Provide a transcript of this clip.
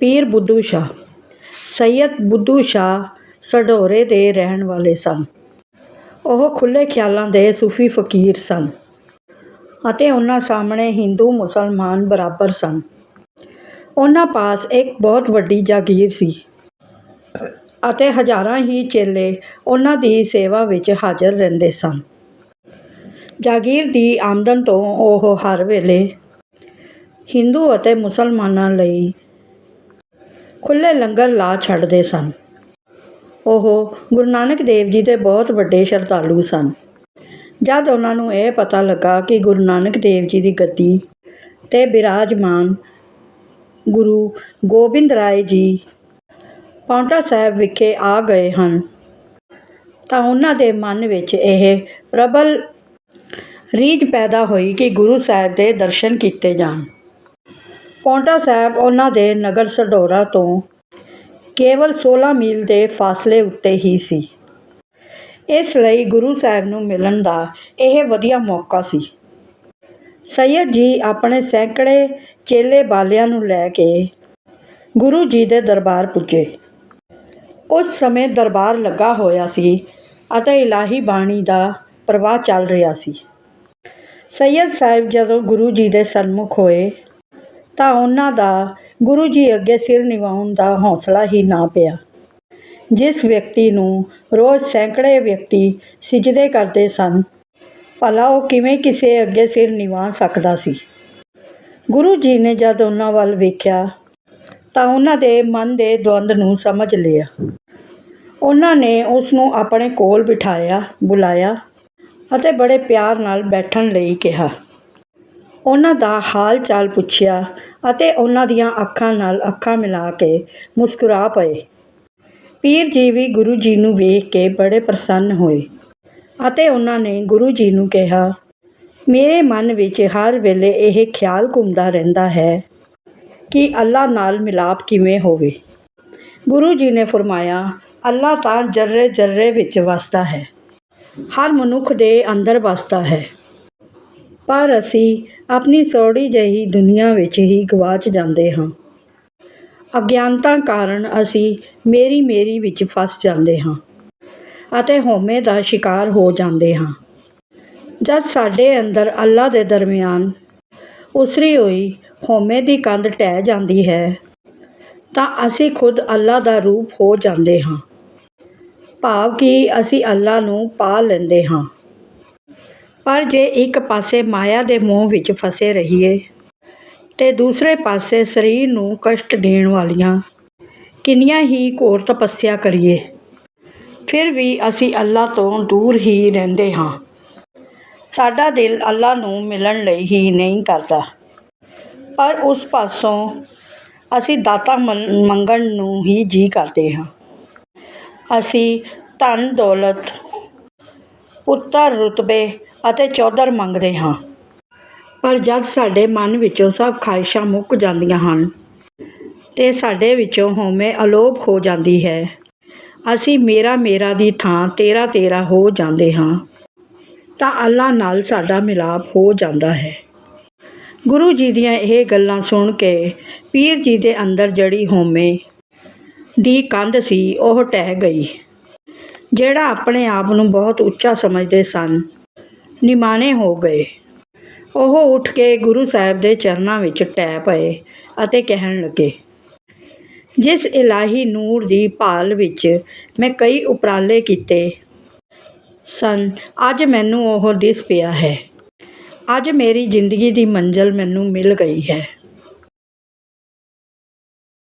ਪੀਰ ਬੁੱਧੂ ਸ਼ਾਹ, ਸੱਯਦ ਬੁੱਧੂ ਸ਼ਾਹ ਸਢੌਰੇ ਦੇ ਰਹਿਣ ਵਾਲੇ ਸਨ। ਉਹ ਖੁੱਲ੍ਹੇ ਖਿਆਲਾਂ ਦੇ ਸੂਫੀ ਫਕੀਰ ਸਨ ਅਤੇ ਉਹਨਾਂ ਸਾਹਮਣੇ ਹਿੰਦੂ ਮੁਸਲਮਾਨ ਬਰਾਬਰ ਸਨ। ਉਹਨਾਂ ਪਾਸ ਇੱਕ ਬਹੁਤ ਵੱਡੀ ਜਾਗੀਰ ਸੀ ਅਤੇ ਹਜ਼ਾਰਾਂ ਹੀ ਚੇਲੇ ਉਹਨਾਂ ਦੀ ਸੇਵਾ ਵਿੱਚ ਹਾਜ਼ਰ ਰਹਿੰਦੇ ਸਨ। ਜਾਗੀਰ ਦੀ ਆਮਦਨ ਤੋਂ ਉਹ ਹਰ ਵੇਲੇ ਹਿੰਦੂ ਅਤੇ ਮੁਸਲਮਾਨਾਂ ਲਈ ਖੁੱਲ੍ਹੇ ਲੰਗਰ ਲਾ ਛੱਡਦੇ ਸਨ। ਉਹ ਗੁਰੂ ਨਾਨਕ ਦੇਵ ਜੀ ਦੇ ਬਹੁਤ ਵੱਡੇ ਸ਼ਰਧਾਲੂ ਸਨ। ਜਦ ਉਹਨਾਂ ਨੂੰ ਇਹ ਪਤਾ ਲੱਗਾ ਕਿ ਗੁਰੂ ਨਾਨਕ ਦੇਵ ਜੀ ਦੀ ਗੱਦੀ 'ਤੇ ਬਿਰਾਜਮਾਨ ਗੁਰੂ ਗੋਬਿੰਦ ਰਾਏ ਜੀ ਪਾਉਂਟਾ ਸਾਹਿਬ ਵਿਖੇ ਆ ਗਏ ਹਨ, ਤਾਂ ਉਹਨਾਂ ਦੇ ਮਨ ਵਿੱਚ ਇਹ ਪ੍ਰਬਲ ਰੀਝ ਪੈਦਾ ਹੋਈ ਕਿ ਗੁਰੂ ਸਾਹਿਬ ਦੇ ਦਰਸ਼ਨ ਕੀਤੇ ਜਾਣ। ਪਾਉਂਟਾ ਸਾਹਿਬ ਉਹਨਾਂ ਦੇ ਨਗਰ ਸਢੌਰਾ ਤੋਂ ਕੇਵਲ 16 ਮੀਲ ਦੇ ਫਾਸਲੇ ਉੱਤੇ ਹੀ ਸੀ। ਇਸ ਲਈ ਗੁਰੂ ਸਾਹਿਬ ਨੂੰ ਮਿਲਣ ਦਾ ਇਹ ਵਧੀਆ ਮੌਕਾ ਸੀ। ਸੈਯਦ ਜੀ ਆਪਣੇ ਸੈਂਕੜੇ ਚੇਲੇ ਬਾਲਿਆਂ ਨੂੰ ਲੈ ਕੇ ਗੁਰੂ ਜੀ ਦੇ ਦਰਬਾਰ ਪੁੱਜੇ। ਉਸ ਸਮੇਂ ਦਰਬਾਰ ਲੱਗਾ ਹੋਇਆ ਸੀ ਅਤੇ ਇਲਾਹੀ ਬਾਣੀ ਦਾ ਪ੍ਰਵਾਹ ਚੱਲ ਰਿਹਾ ਸੀ। ਸੈਯਦ ਸਾਹਿਬ ਜਦੋਂ ਗੁਰੂ ਜੀ ਦੇ ਸਨਮੁਖ ਹੋਏ ਤਾਂ ਉਹਨਾਂ ਦਾ ਗੁਰੂ ਜੀ ਅੱਗੇ ਸਿਰ ਨਿਵਾਉਣ ਦਾ ਹੌਸਲਾ ਹੀ ਨਾ ਪਿਆ। ਜਿਸ ਵਿਅਕਤੀ ਨੂੰ ਰੋਜ਼ ਸੈਂਕੜੇ ਵਿਅਕਤੀ ਸਿਜਦੇ ਕਰਦੇ ਸਨ, ਭਲਾ ਉਹ ਕਿਵੇਂ ਕਿਸੇ ਅੱਗੇ ਸਿਰ ਨਿਵਾ ਸਕਦਾ ਸੀ। ਗੁਰੂ ਜੀ ਨੇ ਜਦ ਉਹਨਾਂ ਵੱਲ ਵੇਖਿਆ, ਤਾਂ ਉਹਨਾਂ ਦੇ ਮਨ ਦੇ ਦਵੰਦ ਨੂੰ ਸਮਝ ਲਿਆ। ਉਹਨਾਂ ਨੇ ਉਸ ਨੂੰ ਆਪਣੇ ਕੋਲ ਬਿਠਾਇਆ, ਬੁਲਾਇਆ ਅਤੇ ਬੜੇ ਪਿਆਰ ਨਾਲ ਬੈਠਣ ਲਈ ਕਿਹਾ। ਉਹਨਾਂ ਦਾ ਹਾਲ ਚਾਲ ਪੁੱਛਿਆ ਅਤੇ ਉਹਨਾਂ ਦੀਆਂ ਅੱਖਾਂ ਨਾਲ ਅੱਖਾਂ ਮਿਲਾ ਕੇ ਮੁਸਕਰਾ ਪਏ। ਪੀਰ ਜੀ ਵੀ ਗੁਰੂ ਜੀ ਨੂੰ ਵੇਖ ਕੇ ਬੜੇ ਪ੍ਰਸੰਨ ਹੋਏ ਅਤੇ ਉਹਨਾਂ ਨੇ ਗੁਰੂ ਜੀ ਨੂੰ ਕਿਹਾ, ਮੇਰੇ ਮਨ ਵਿੱਚ ਹਰ ਵੇਲੇ ਇਹ ਖਿਆਲ ਘੁੰਮਦਾ ਰਹਿੰਦਾ ਹੈ ਕਿ ਅੱਲਾ ਨਾਲ ਮਿਲਾਪ ਕਿਵੇਂ ਹੋਵੇ। ਗੁਰੂ ਜੀ ਨੇ ਫਰਮਾਇਆ, ਅੱਲਾ ਤਾਂ ਜਰਰੇ ਜਰਰੇ ਵਿੱਚ ਵਸਦਾ ਹੈ। ਹਰ ਮਨੁੱਖ ਦੇ ਅੰਦਰ ਵਸਦਾ ਹੈ। ਪਰ ਅਸੀਂ ਆਪਣੀ ਸੌੜੀ ਜਿਹੀ ਦੁਨੀਆ ਵਿੱਚ ਹੀ ਗਵਾਚ ਜਾਂਦੇ ਹਾਂ। ਅਗਿਆਨਤਾ ਕਾਰਨ ਅਸੀਂ ਮੇਰੀ ਮੇਰੀ ਵਿੱਚ ਫਸ ਜਾਂਦੇ ਹਾਂ ਅਤੇ ਹਉਮੈ ਦਾ ਸ਼ਿਕਾਰ ਹੋ ਜਾਂਦੇ ਹਾਂ। ਜਦ ਸਾਡੇ ਅੰਦਰ ਅੱਲਾ ਦੇ ਦਰਮਿਆਨ ਉਸਰੀ ਹੋਈ ਹਉਮੈ ਦੀ ਕੰਧ ਢਹਿ ਜਾਂਦੀ ਹੈ, ਤਾਂ ਅਸੀਂ ਖੁਦ ਅੱਲਾ ਦਾ ਰੂਪ ਹੋ ਜਾਂਦੇ ਹਾਂ। ਭਾਵ ਕਿ ਅਸੀਂ ਅੱਲਾ ਨੂੰ ਪਾ ਲੈਂਦੇ ਹਾਂ। ਪਰ ਜੇ ਇੱਕ ਪਾਸੇ ਮਾਇਆ ਦੇ ਮੋਹ ਵਿੱਚ ਫਸੇ ਰਹੀਏ, ਤੇ ਦੂਸਰੇ ਪਾਸੇ ਸਰੀਰ ਨੂੰ ਕਸ਼ਟ ਦੇਣ ਵਾਲੀਆਂ ਕਿੰਨੀਆਂ ਹੀ ਘੋਰ ਤਪੱਸਿਆ ਕਰੀਏ, ਫਿਰ ਵੀ ਅਸੀਂ ਅੱਲਾ ਤੋਂ ਦੂਰ ਹੀ ਰਹਿੰਦੇ ਹਾਂ। ਸਾਡਾ ਦਿਲ ਅੱਲਾ ਨੂੰ ਮਿਲਣ ਲਈ ਹੀ ਨਹੀਂ ਕਰਦਾ। ਪਰ ਉਸ ਪਾਸੋਂ ਅਸੀਂ ਦਾਤਾ ਮੰ- ਮੰਗਣ ਨੂੰ ਹੀ ਜੀ ਕਰਦੇ ਹਾਂ। ਅਸੀਂ ਧਨ ਦੌਲਤ ਪੁੱਤਰ ਰੁਤਬੇ ਅਤੇ ਚੌਧਰ ਮੰਗਦੇ ਹਾਂ। ਪਰ ਜਦ ਸਾਡੇ ਮਨ ਵਿੱਚੋਂ ਸਭ ਖਾਹਿਸ਼ਾਂ ਮੁੱਕ ਜਾਂਦੀਆਂ ਹਨ, ਤੇ ਸਾਡੇ ਵਿੱਚੋਂ ਹਉਮੈ ਅਲੋਪ ਹੋ ਜਾਂਦੀ ਹੈ। ਅਸੀਂ ਮੇਰਾ ਮੇਰਾ ਦੀ ਥਾਂ ਤੇਰਾ ਤੇਰਾ ਹੋ ਜਾਂਦੇ ਹਾਂ, ਤਾਂ ਅੱਲਾ ਨਾਲ ਸਾਡਾ ਮਿਲਾਪ ਹੋ ਜਾਂਦਾ ਹੈ। ਗੁਰੂ ਜੀ ਦੀਆਂ ਇਹ ਗੱਲਾਂ ਸੁਣ ਕੇ ਪੀਰ ਜੀ ਦੇ ਅੰਦਰ ਜੜੀ ਹਉਮੈ ਦੀ ਕੰਧ ਸੀ, ਉਹ ਟਹਿ ਗਈ, ਜਿਹੜਾ ਆਪਣੇ ਆਪ ਨੂੰ ਬਹੁਤ ਉੱਚਾ ਸਮਝਦੇ ਸਨ। ਨਿਮਾਣੇ ਹੋ ਗਏ। ਉਹ ਉੱਠ ਕੇ ਗੁਰੂ ਸਾਹਿਬ ਦੇ ਚਰਨਾਂ ਵਿੱਚ ਟਹਿ ਪਏ ਅਤੇ ਕਹਿਣ ਲੱਗੇ, ਜਿਸ ਇਲਾਹੀ ਨੂਰ ਦੀ ਭਾਲ ਵਿੱਚ ਮੈਂ ਕਈ ਉਪਰਾਲੇ ਕੀਤੇ ਸਨ, ਅੱਜ ਮੈਨੂੰ ਉਹ ਦਿਸ ਪਿਆ ਹੈ। ਅੱਜ ਮੇਰੀ ਜ਼ਿੰਦਗੀ ਦੀ ਮੰਜ਼ਲ ਮੈਨੂੰ ਮਿਲ ਗਈ ਹੈ।